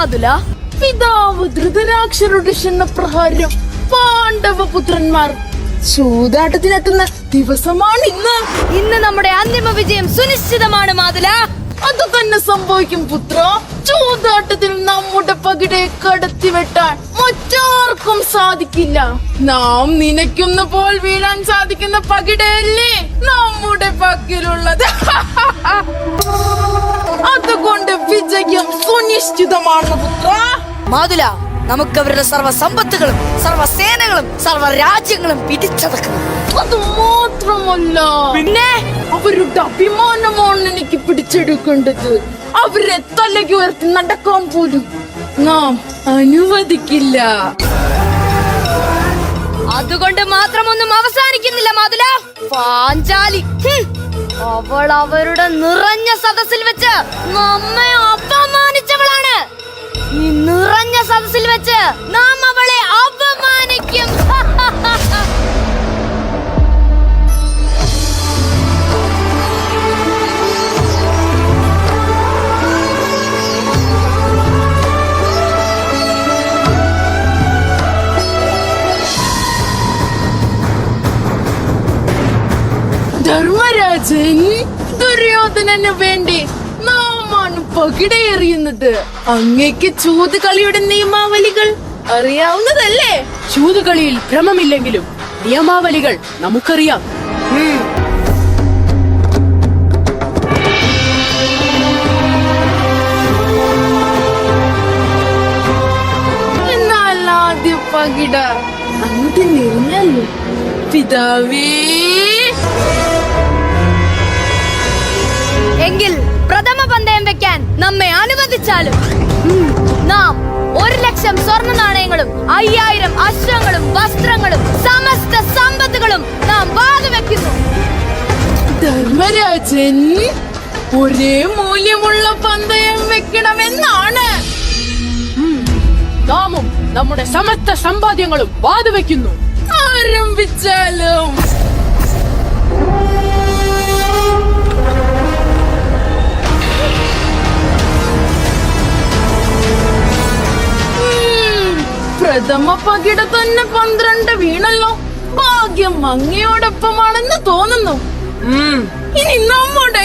മാതുല പിതാവ് ധൃതരാക്ഷരുടെ പാണ്ഡവ പുത്രന്മാർ. ചൂതാട്ടത്തിനെത്തുന്ന ദിവസമാണ് ഇന്ന്. ഇന്ന് നമ്മുടെ അന്തിമ വിജയം സുനിശ്ചിതമാണ് മാതുല. അത് തന്നെ സംഭവിക്കും പുത്ര. ചൂതാട്ടത്തിൽ നമ്മുടെ പകിടെ കടത്തിവെട്ടാൻ മറ്റാർക്കും സാധിക്കില്ല. നാം നിനയ്ക്കുന്ന പോൽ വീഴാൻ സാധിക്കുന്ന പകിടയല്ലേ നമ്മുടെ പക്കിലുള്ളത് അതുകൊണ്ട് വിജയം സുനിശ്ചിതമാണ് പുത്ര. മാതുല നമുക്ക് അവരുടെ സർവ സമ്പത്തുകളും സർവ സേനകളും സർവ രാജ്യങ്ങളും പിടിച്ചടക്കണം. അത് മാത്രമല്ല പിന്നെ? അവരുടെ അഭിമാനമാണ് എനിക്ക് പിടിച്ചെടുക്കേണ്ടത്. അവരെ തലയ്ക്ക് ഉയർത്തി നടക്കാൻ പോലും നാം അനുവദിക്കില്ല. അതുകൊണ്ട് മാത്രമൊന്നും അവസാനിക്കുന്നില്ല മാതുല. പാഞ്ചാലി. അവൾ അവരുടെ നിറഞ്ഞ സദസ്സിൽ വെച്ച് നമ്മെ അപമാനിച്ചവളാണ് വെച്ച് നാം അവളെ അപമാനിക്കും. ധർമ്മരാജൻ ദുര്യോധനന് വേണ്ടി നാമാണ് പകിടയേറിയുന്നത് അങ്ങേക്ക് ചൂത് കളിയുടെ നിയമാവലികൾ അറിയാവുന്നതല്ലേ? ചൂതുകളിയിൽ ഭ്രമമില്ലെങ്കിലും നിയമാവലികൾ നമുക്കറിയാം. എന്നാൽ ആദ്യ പകിട അങ്ങോട്ട് നിറഞ്ഞല്ലോ. പിതാവേ. എങ്കിൽ നമ്മെ അനുവദിച്ചാലും. നാം ഒരു ലക്ഷം സ്വർണ നാണയങ്ങളും അയ്യായിരം അശ്വങ്ങളും വസ്ത്രങ്ങളും സമസ്ത സമ്പത്തുകളും നാം വാതുവെക്കുന്നു. ധർമ്മരാജൻ ഒരേ മൂല്യമുള്ള പന്തയം വെക്കണമെന്നാണ്. നാമും നമ്മുടെ സമസ്ത സമ്പാദ്യങ്ങളും വാതുവെക്കുന്നു. ആരംഭിച്ചാലും പ്രഥമ പകിട തന്നെ പന്ത്രണ്ട് വീണല്ലോ. ഭാഗ്യം മങ്ങിയോടൊപ്പമാണെന്ന് തോന്നുന്നു. ഇനി നമ്മുടെ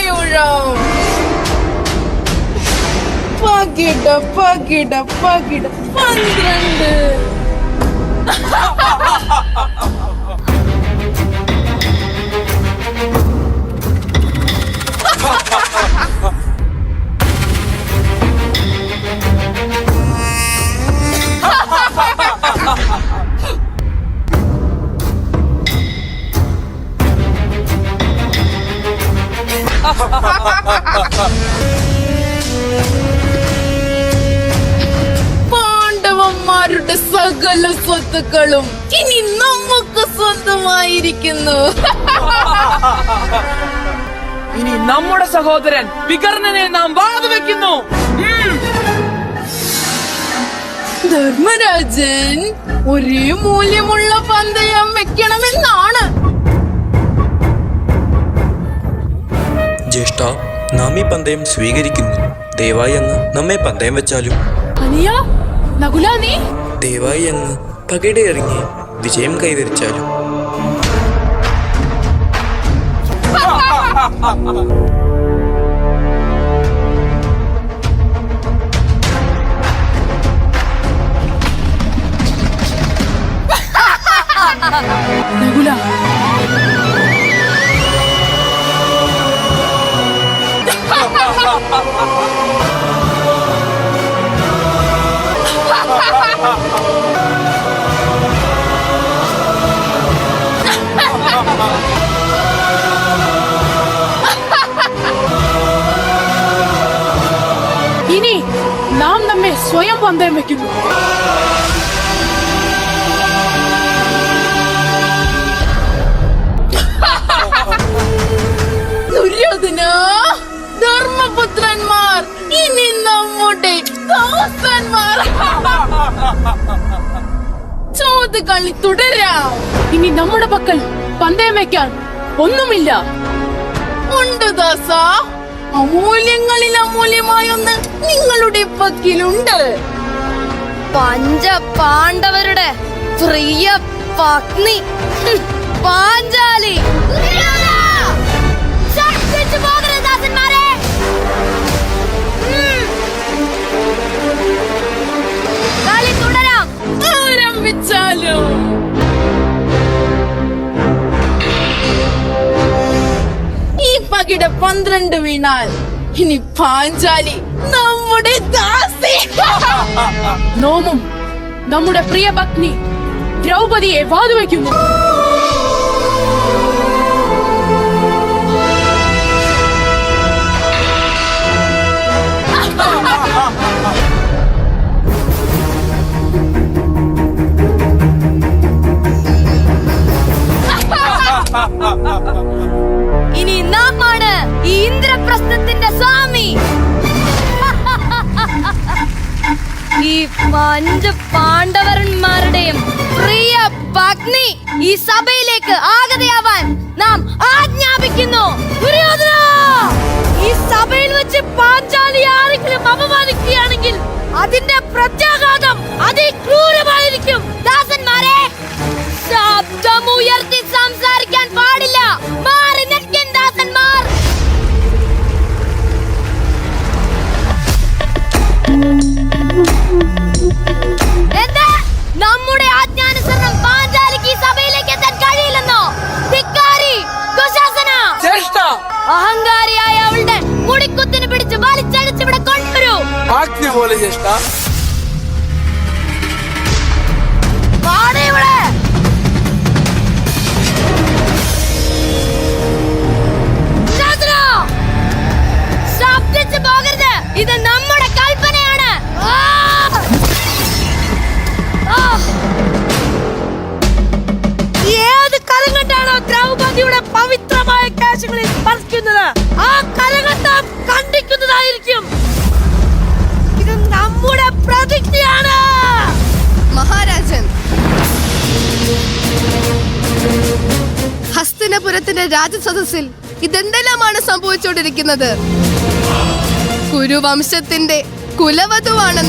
പകിട പകിട പകിട പന്ത്രണ്ട്. പാണ്ഡവന്മാരുടെ സകല സ്വത്തുക്കളും ഇനി നമുക്ക് സ്വന്തമായിരിക്കുന്നു. ഇനി നമ്മുടെ സഹോദരൻ വികർണനെ നാം വാതുവെക്കുന്നു. ധർമ്മരാജൻ ഒരേ മൂല്യമുള്ള പന്തയം വെക്കണമെന്നാണ് ജ്യേഷ്ഠ നാം ഈ പന്തയം സ്വീകരിക്കുന്നു. ദയവായി അങ്ങ് നമ്മെ പന്തയം വെച്ചാലും. ദയവായി അങ്ങ് പകയുടെ ഇറങ്ങി വിജയം കൈവരിച്ചാലും. നകുല സ്വയം പന്തയം വെക്കുന്നു. ദുര്യോധന ധർമ്മപുത്രന്മാർ ഇനി നമ്മുടെ ദാസന്മാർ. ചോദ്യ കളി തുടരാം. ഇനി നമ്മുടെ പക്കൽ പന്തയം വെക്കാൻ ഒന്നുമില്ല. ഉണ്ട് ദാസ. അമൂല്യങ്ങളിൽ അമൂല്യമായൊന്ന് നിങ്ങളുടെ പക്കിലുണ്ട്. പഞ്ച പാണ്ഡവരുടെ പ്രിയ പത്നി. പാഞ്ചാലി. പന്ത്രണ്ട് വീണാൽ ഇനി പാഞ്ചാലി നമ്മുടെ ദാസി. നോമും നമ്മുടെ പ്രിയ ഭഗ്നി ദ്രൗപദിയെ വാതുവയ്ക്കുന്നു. ഇനി നാം ഇന്ദ്രപ്രസ്ഥത്തിന്റെ സ്വാമി. ഈ പഞ്ച പാണ്ഡവന്മാരുടെയും പ്രിയ പത്നി ഈ സഭയിലേക്ക് ആഗതയാവാൻ നാം ആജ്ഞാപിക്കുന്നു. ഈ സഭയിൽ വെച്ച് പാഞ്ചാലി ആരെങ്കിലും അപമാനിക്കുകയാണെങ്കിൽ അതിന്റെ പ്രത്യാഘാതം അതിക്രൂരമായിരിക്കും. ദാസന്മാരെ ശബ്ദമുയർത്തി സംസാരിക്കാൻ പാടില്ല. മാറി നിൽക്കൻ ദാസന്മാർ. ഹസ്തിനപുരത്തിന്റെ രാജസദസ്സിൽ ഇതെന്തെല്ലാമാണ് സംഭവിച്ചുകൊണ്ടിരിക്കുന്നത്? കുരുവംശത്തിന്റെ കുലവധുവാണ്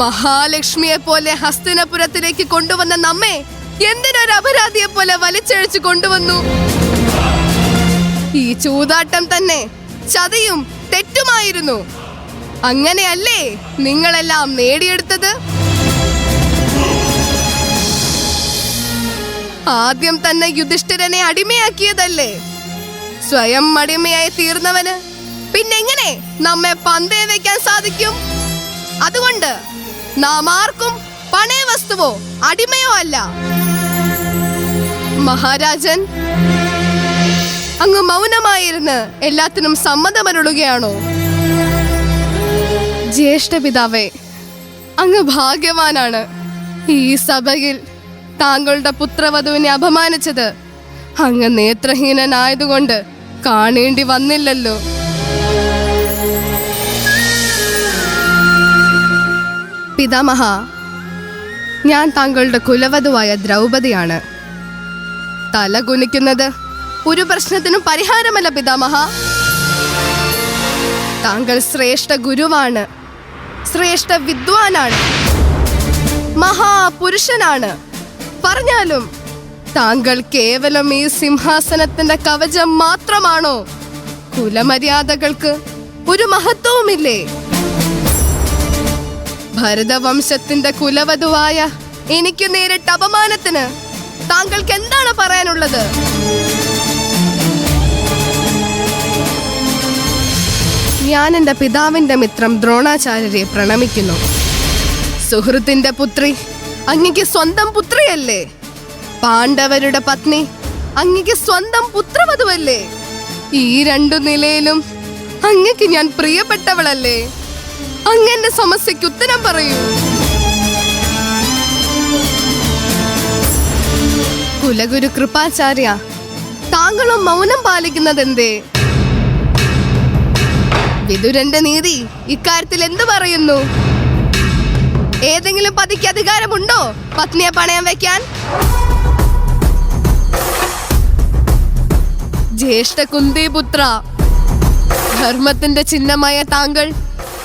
മഹാലക്ഷ്മിയെ പോലെ ഹസ്തിനപുരത്തിലേക്ക് കൊണ്ടുവന്ന നമ്മെ എന്തിനൊരു അപരാധിയെ പോലെ വലിച്ചഴിച്ചു കൊണ്ടുവന്നു? ഈ ചൂതാട്ടം തന്നെ ചതിയും തെറ്റുമായിരുന്നു. അങ്ങനെയല്ലേ നിങ്ങളെല്ലാം നേടിയെടുത്തത്? ആദ്യം തന്നെ യുധിഷ്ഠിരനെ അടിമയാക്കിയതല്ലേ? സ്വയം അടിമയായി തീർന്നവന് പിന്നെങ്ങനെ നമ്മെ പന്തേ വെക്കാൻ സാധിക്കും? അതുകൊണ്ട് നാം ആർക്കും പണയ വസ്തുവോ അടിമയോ അല്ല. മഹാരാജൻ അങ്ങ് മൗനമായിരുന്ന് എല്ലാത്തിനും സമ്മതമരുളുകയാണോ? ജ്യേഷ്ഠ പിതാവേ അങ്ങ് ഭാഗ്യവാനാണ് ഈ സഭയിൽ താങ്കളുടെ പുത്രവധുവിനെ അപമാനിച്ചത്. അങ്ങ് നേത്രഹീനനായതുകൊണ്ട് കാണേണ്ടി വന്നില്ലല്ലോ. പിതാമഹ ഞാൻ താങ്കളുടെ കുലവധുവായ ദ്രൗപതിയാണ്. തല കുനിക്കുന്നത് ഒരു പ്രശ്നത്തിനും പരിഹാരമല്ല പിതാമഹ. താങ്കൾ ശ്രേഷ്ഠ ഗുരുവാണ്. ശ്രേഷ്ഠ വിദ്വാനാണ്. മഹാപുരുഷനാണ്. പറഞ്ഞാലും താങ്കൾ കേവലം ഈ സിംഹാസനത്തിന്റെ കവചം മാത്രമാണോ? കുലമര്യാദകൾക്ക് ഒരു മഹത്വവുമില്ലേ? ഭരതവംശത്തിന്റെ കുലവധുവായ എനിക്ക് നേരിട്ട അപമാനത്തിന് താങ്കൾക്ക് എന്താണ് പറയാനുള്ളത്? ഞാൻ എന്റെ പിതാവിന്റെ മിത്രം ദ്രോണാചാര്യരെ പ്രണമിക്കുന്നു. സുഹൃത്തിന്റെ പുത്രി അങ്ങക്ക് സ്വന്തം പുത്രയല്ലേ? പാണ്ഡവരുടെ പത്നി അങ്ങക്ക് സ്വന്തം പുത്രവധുവല്ലേ? ഈ രണ്ടു നിലയിലും അങ്ങക്ക് ഞാൻ പ്രിയപ്പെട്ടവളല്ലേ? അങ്ങന്റെ സമസ്യക്ക് ഉത്തരം പറയൂ. കുലഗുരു കൃപാചാര്യ താങ്കളും മൗനം പാലിക്കുന്നത് എന്തേ വിതുരന്റെ നീതി ഇക്കാര്യത്തിൽ എന്തു പറയുന്നു? ഏതെങ്കിലും പതിക്ക് അധികാരമുണ്ടോ? പത്നിയെ പണയം വെക്കാൻ? ജ്യേഷ്ഠ കുന്തിപുത്ര ധർമ്മത്തിന്റെ ചിഹ്നമായ താങ്കൾ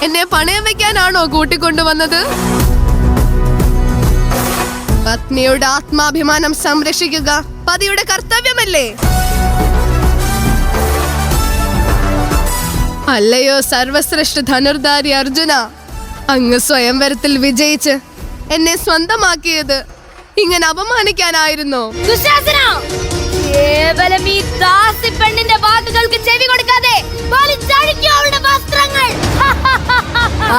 എന്നെ പണയം വെക്കാനാണോ കൂട്ടിക്കൊണ്ടുവന്നത്? പത്നിയുടെ ആത്മാഭിമാനം സംരക്ഷിക്കുക പതിയുടെ കർത്തവ്യമല്ലേ? അല്ലയോ സർവശ്രേഷ്ഠ ധനുർധാരി അർജുന അങ്ങ് സ്വയംവരത്തിൽ വിജയിച്ച് എന്നെ സ്വന്തമാക്കിയത് ഇങ്ങനെ അപമാനിക്കാനായിരുന്നോ. കേവലം ഈ പെണ്ണിന്റെ കൊടുക്കാതെ അവളുടെ വസ്ത്രങ്ങൾ.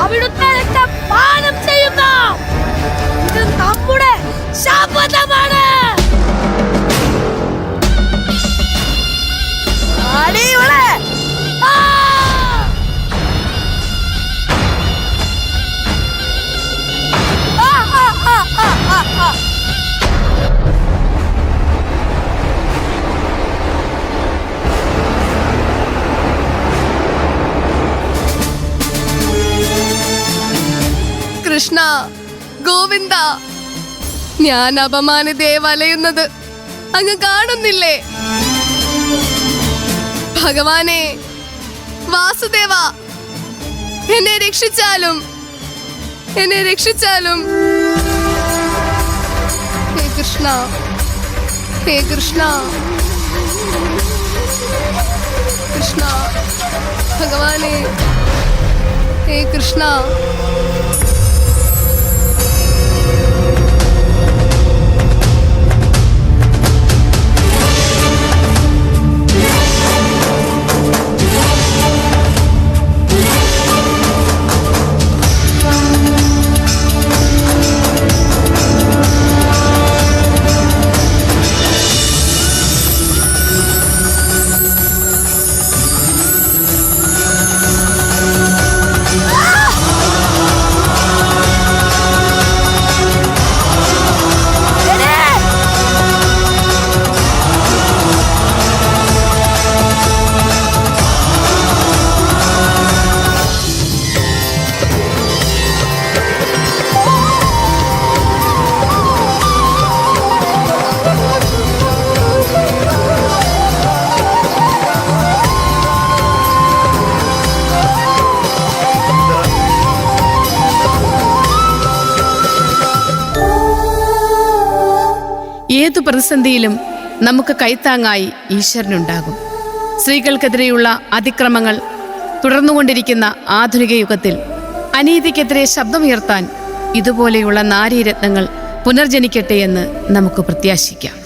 അവിടുത്തെ പാനം ചെയ്യുന്നു ഇത് നമ്മുടെ ശപഥമാണ് കൃഷ്ണ ഗോവിന്ദ. ഞാൻ അപമാനിതയെ വലയുന്നത് അങ്ങ് കാണുന്നില്ലേ? ഭഗവാനെ വാസുദേവ എന്നെ രക്ഷിച്ചാലും എന്നെ രക്ഷിച്ചാലും. ഹേ കൃഷ്ണ ഹേ കൃഷ്ണ. കൃഷ്ണ ഭഗവാനെ ഹേ കൃഷ്ണ. പ്രതിസന്ധിയിലും നമുക്ക് കൈത്താങ്ങായി ഈശ്വരനുണ്ടാകും. സ്ത്രീകൾക്കെതിരെയുള്ള അതിക്രമങ്ങൾ തുടർന്നുകൊണ്ടിരിക്കുന്ന ആധുനിക യുഗത്തിൽ അനീതിക്കെതിരെ ശബ്ദമുയർത്താൻ ഇതുപോലെയുള്ള നാരീരത്നങ്ങൾ പുനർജനിക്കട്ടെ എന്ന് നമുക്ക് പ്രത്യാശിക്കാം.